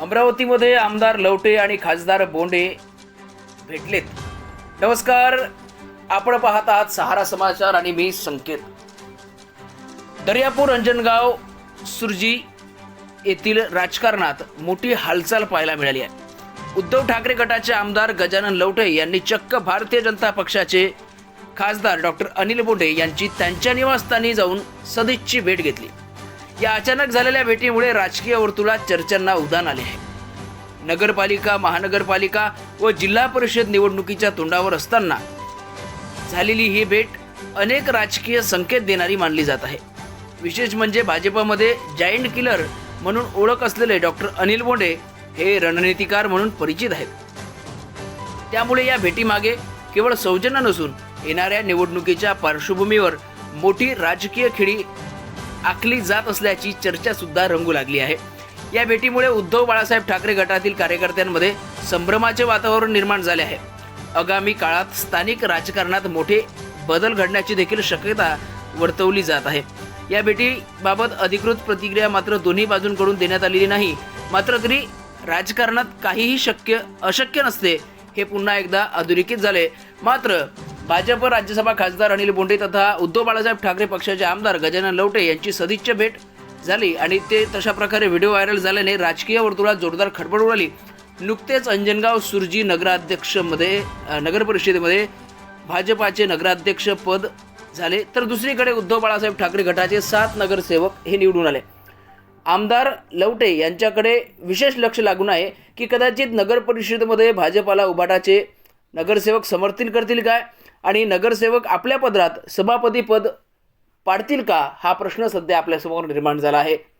अमरावतीमध्ये आमदार लवटे आणि खासदार बोंडे भेटलेत. नमस्कार आपण पाहत आहात सहारा समाचार आणि मी संकेत. दर्यापूर अंजनगाव सुरजी येथील राजकारणात मोठी हालचाल पाहायला मिळाली आहे. उद्धव ठाकरे गटाचे आमदार गजानन लवटे यांनी चक्क भारतीय जनता पक्षाचे खासदार डॉक्टर अनिल बोंडे यांची त्यांच्या निवासस्थानी जाऊन सदिच्छी भेट घेतली. या अचानक झालेल्या भेटीमुळे राजकीय वर्तुळात चर्चांना उदान आले आहे. नगरपालिका महानगरपालिका व जिल्हा परिषद निवडणुकीच्या तोंडावर असताना झालेली ही भेट अनेक राजकीय संकेत देणारी मानली जात आहे. विशेष म्हणजे भाजपमध्ये जायंट किलर म्हणून ओळख असलेले डॉक्टर अनिल बोंडे हे रणनीतिकार म्हणून परिचित आहेत. त्यामुळे या भेटीमागे केवळ सौजन्य नसून येणाऱ्या निवडणुकीच्या पार्श्वभूमीवर मोठी राजकीय खेळी आखली जात असल्याची चर्चा सुद्धा रंगू लागली आहे. या भेटीमुळे उद्धव बाळासाहेब ठाकरे गटातील कार्यकर्त्यांमध्ये संभ्रमाचे वातावरण निर्माण झाले आहे. आगामी काळात स्थानिक राजकारणात मोठे बदल घडण्याची देखील शक्यता वर्तवली जात आहे. या भेटीबाबत अधिकृत प्रतिक्रिया मात्र दोन्ही बाजूंकडून देण्यात आलेली नाही. मात्र तरी राजकारणात काहीही शक्य अशक्य नसते हे पुन्हा एकदा अधोरेखित झाले. मात्र भाजप राज्यसभा खासदार अनिल बोंडे तथा उद्धव बाळासाहेब ठाकरे पक्षाचे आमदार गजानन लवटे यांची सदिच्छा भेट झाली आणि ते तशा प्रकारे व्हिडिओ व्हायरल झाल्याने राजकीय वर्तुळात जोरदार खडबड उडाली. नुकतेच अंजनगाव सुरजी नगराध्यक्षमध्ये नगरपरिषदेमध्ये नगर परिषदेमध्ये भाजपाचे नगराध्यक्ष पद झाले. तर दुसरीकडे उद्धव बाळासाहेब ठाकरे गटाचे सात नगरसेवक हे निवडून आले. आमदार लवटे यांच्याकडे विशेष लक्ष लागून आहे की कदाचित नगर परिषदेमध्ये भाजपाला उभाटाचे नगरसेवक समर्थन करतील काय? आणि नगरसेवक आपल्या पदरात सभापती पद पाडतील का? हा प्रश्न सध्या आपल्यासमोर निर्माण झाला आहे.